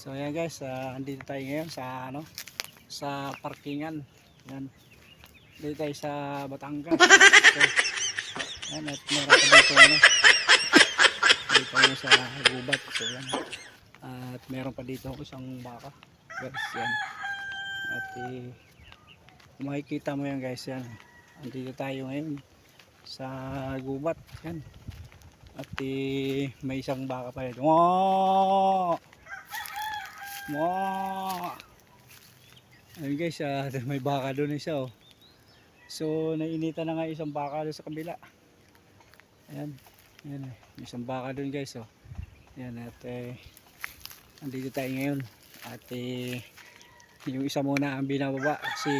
So ayan guys, ah, andito tayo ngayon sa ano sa parkingan. Yan. Dito tayo sa Batangas. So, yan at meron pa dito ano. Dito ano sa gubat. So yan. At meron pa dito isang baka. Guys, yan. At eh, makikita mo yan guys, yan. Andito tayo ngayon sa gubat. Yan. At eh, may isang baka pa rin. Wow! Wow! Ayun guys, ah, may baka doon isa oh. So, nainitan na nga isang baka doon sa kabila. Ayan. Ayan eh. Isang baka doon guys oh. Ayan at eh, andito tayo ngayon. At eh, yung isa muna ang binababa kasi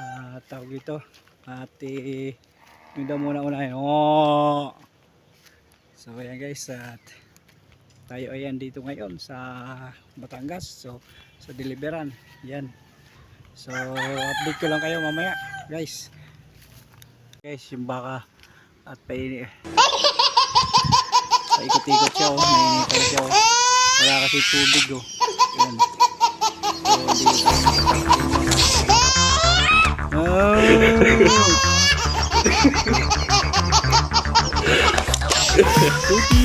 ah tawag ito. At eh, yung daw muna unahin. Oh! So ayan guys at tayo ayan dito ngayon sa Batangas. So sa Deliveran. Yan. So update ko lang kayo mamaya guys. Guys yung baka at paini. Paikot-ikot siya oh. Nainitan siya oh. Wala kasi tubig oh. Yan. So dito.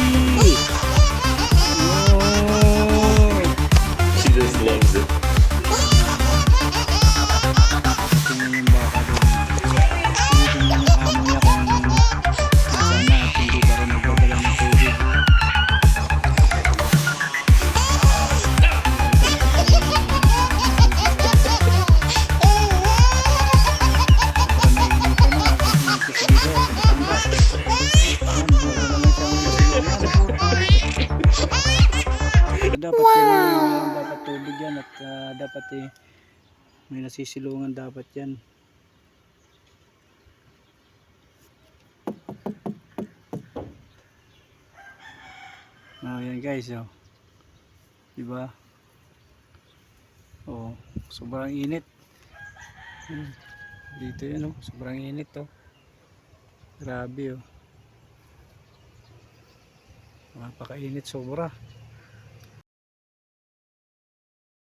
Oh! Dapat yan ang dapat tubig yan at ah, dapat eh may nasisilungan dapat yan. Oh, yan guys, oh. 'Di ba? Oh, sobrang init. Hmm. Dito 'yan, oh. Sobrang init, oh. Grabe, oh. Napakainit sobra.